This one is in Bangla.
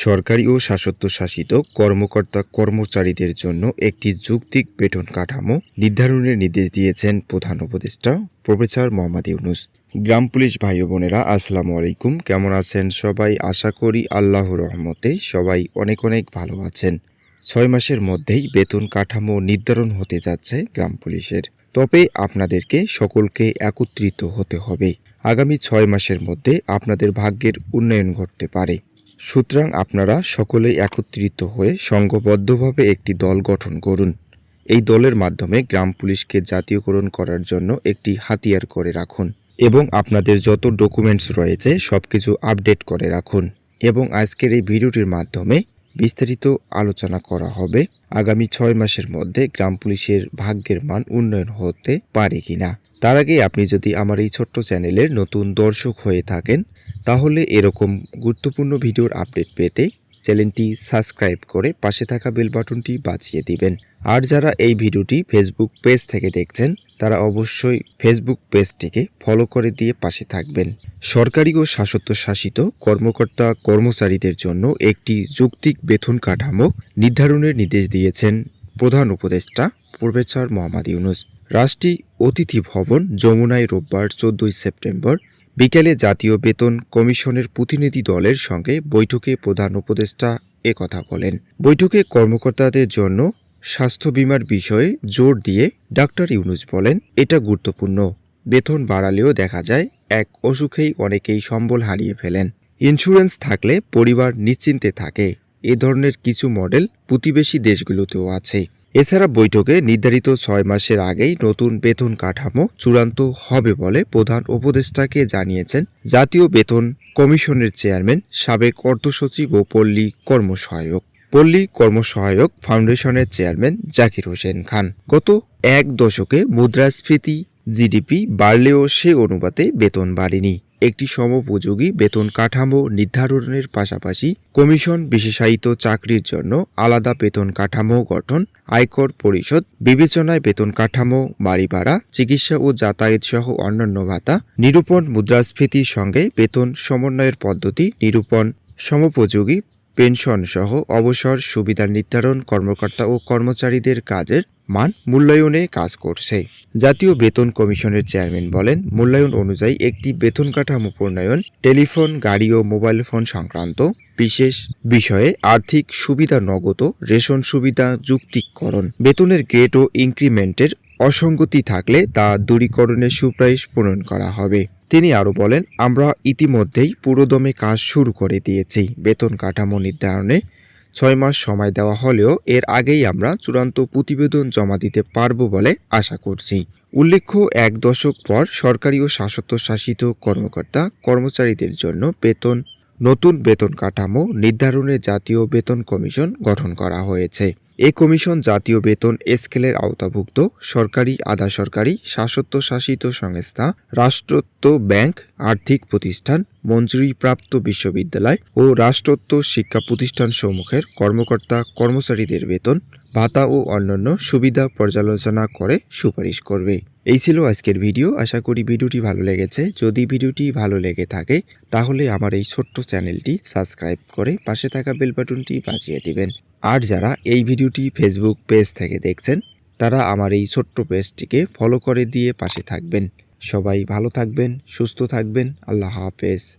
সরকারি ও স্বায়ত্তশাসিত কর্মকর্তা কর্মচারীদের জন্য একটি যৌক্তিক বেতন কাঠামো নির্ধারণের নির্দেশ দিয়েছেন প্রধান উপদেষ্টা প্রফেসর মোহাম্মদ ইউনুস। গ্রাম পুলিশ ভাই বোনেরা আসসালামু আলাইকুম। কেমন আছেন সবাই? আশা করি আল্লাহর রহমতে সবাই অনেক অনেক ভালো আছেন। ছয় মাসের মধ্যেই বেতন কাঠামো নির্ধারণ হতে যাচ্ছে গ্রাম পুলিশের। তবে আপনাদেরকে সকলকে একত্রিত হতে হবে। আগামী ছয় মাসের মধ্যে আপনাদের ভাগ্যের উন্নয়ন ঘটতে পারে। সুতরাং আপনারা সকলেই একত্রিত হয়ে সংঘবদ্ধভাবে একটি দল গঠন করুন। এই দলের মাধ্যমে গ্রাম পুলিশকে জাতীয়করণ করার জন্য একটি হাতিয়ার করে রাখুন এবং আপনাদের যত ডকুমেন্টস রয়েছে সব কিছু আপডেট করে রাখুন এবং আজকের এই ভিডিওটির মাধ্যমে বিস্তারিত আলোচনা করা হবে আগামী ছয় মাসের মধ্যে গ্রাম পুলিশের ভাগ্যের মান উন্নয়ন হতে পারে কিনা। তার আগে আপনি যদি আমার এই ছোট্ট চ্যানেলের নতুন দর্শক হয়ে থাকেন, তাহলে এরকম গুরুত্বপূর্ণ ভিডিওর আপডেট পেতে চ্যানেলটি সাবস্ক্রাইব করে পাশে থাকা বেল বাটনটি বাজিয়ে দিবেন। আর যারা এই ভিডিওটি ফেসবুক পেজ থেকে দেখছেন, তারা অবশ্যই ফেসবুক পেজটিকে ফলো করে দিয়ে পাশে থাকবেন। সরকারি ও শাসিত কর্মকর্তা কর্মচারীদের জন্য একটি যৌক্তিক বেতন কাঠামো নির্ধারণের নির্দেশ দিয়েছেন প্রধান উপদেষ্টা প্রফেসর মোহাম্মদ ইউনুস। রাষ্ট্রীয় অতিথি ভবন যমুনায় রোববার চোদ্দই সেপ্টেম্বর বিকেলে জাতীয় বেতন কমিশনের প্রতিনিধি দলের সঙ্গে বৈঠকে প্রধান উপদেষ্টা একথা বলেন। বৈঠকে কর্মকর্তাদের জন্য স্বাস্থ্য বিমার বিষয়ে জোর দিয়ে ডাক্তার ইউনুস বলেন, এটা গুরুত্বপূর্ণ। বেতন বাড়ালেও দেখা যায় এক অসুখেই অনেকেই সম্বল হারিয়ে ফেলেন। ইন্স্যুরেন্স থাকলে পরিবার নিশ্চিন্তে থাকে। এ ধরনের কিছু মডেল প্রতিবেশী দেশগুলোতেও আছে। এছাড়া বৈঠকে নির্ধারিত ছয় মাসের আগেই নতুন বেতন কাঠামো চূড়ান্ত হবে বলে প্রধান উপদেষ্টাকে জানিয়েছেন জাতীয় বেতন কমিশনের চেয়ারম্যান, সাবেক অর্থসচিব ও পল্লী কর্মসহায়ক। পল্লী কর্মসহায়ক ফাউন্ডেশনের চেয়ারম্যান জাকির হোসেন খান। গত এক দশকে মুদ্রাস্ফীতি, জিডিপি বাড়লেও সে অনুপাতে বেতন বাড়েনি। একটি সমপযোগী বেতন কাঠামো নির্ধারণের পাশাপাশি কমিশন বিশেষায়িত চাকরির জন্য আলাদা বেতন কাঠামো গঠন, আয়কর পরিষদ বিবেচনায় বেতন কাঠামো বাড়ি ভাড়া চিকিৎসা ও যাতায়াত সহ অন্যান্য ভাতা, নিরূপণ মুদ্রাস্ফীতির সঙ্গে বেতন সমন্বয়ের পদ্ধতি নিরূপণ, সমোপযোগী পেনশন সহ অবসর, সুবিধা নির্ধারণ, কর্মকর্তা ও কর্মচারীদের কাজের মান মূল্যায়নে কাজ করছে। জাতীয় বেতন কমিশনের চেয়ারম্যান বলেন, মূল্যায়ন অনুযায়ী একটি বেতন কাঠামো প্রণয়ন, টেলিফোন, গাড়ি ও মোবাইল ফোন সংক্রান্ত বিশেষ বিষয়ে আর্থিক সুবিধা নগদ রেশন সুবিধা যুক্তিকরণ, বেতনের গ্রেড ও ইনক্রিমেন্টের অসঙ্গতি থাকলে তা দূরীকরণের সুপ্রায়িশ পূরণ করা হবে। তিনি আরও বলেন, আমরা ইতিমধ্যেই পুরোদমে কাজ শুরু করে দিয়েছি। বেতন কাঠামো নির্ধারণে ছয় মাস সময় দেওয়া হলেও এর আগেই আমরা চূড়ান্ত প্রতিবেদন জমা দিতে পারব বলে আশা করছি। উল্লেখ্য, এক দশক পর সরকারি ও শাসিত কর্মকর্তা কর্মচারীদের জন্য বেতন, নতুন বেতন কাঠামো নির্ধারণে জাতীয় বেতন কমিশন গঠন করা হয়েছে। এ কমিশন জাতীয় বেতন স্কেলের আওতাভুক্ত সরকারি, আধা সরকারি শাসিত সংস্থা, রাষ্ট্রত্ব ব্যাংক, আর্থিক প্রতিষ্ঠান, মঞ্জুরিপ্রাপ্ত বিশ্ববিদ্যালয় ও রাষ্ট্রত্ব শিক্ষা প্রতিষ্ঠান সমূহের কর্মকর্তা কর্মচারীদের বেতন, ভাতা ও অন্যান্য সুবিধা পর্যালোচনা করে সুপারিশ করবে। এই ছিল আজকের ভিডিও। আশা করি ভিডিওটি ভালো লেগেছে। যদি ভিডিওটি ভালো লেগে থাকে, তাহলে আমার এই ছোট্ট চ্যানেলটি সাবস্ক্রাইব করে পাশে থাকা বেল বাটনটি বাজিয়ে দিবেন। আর যারা এই ভিডিওটি ফেসবুক পেজ থেকে দেখছেন, তারা আমার এই ছোট্ট পেজটিকে ফলো করে দিয়ে পাশে থাকবেন। সবাই ভালো থাকবেন, সুস্থ থাকবেন। আল্লাহ হাফেজ।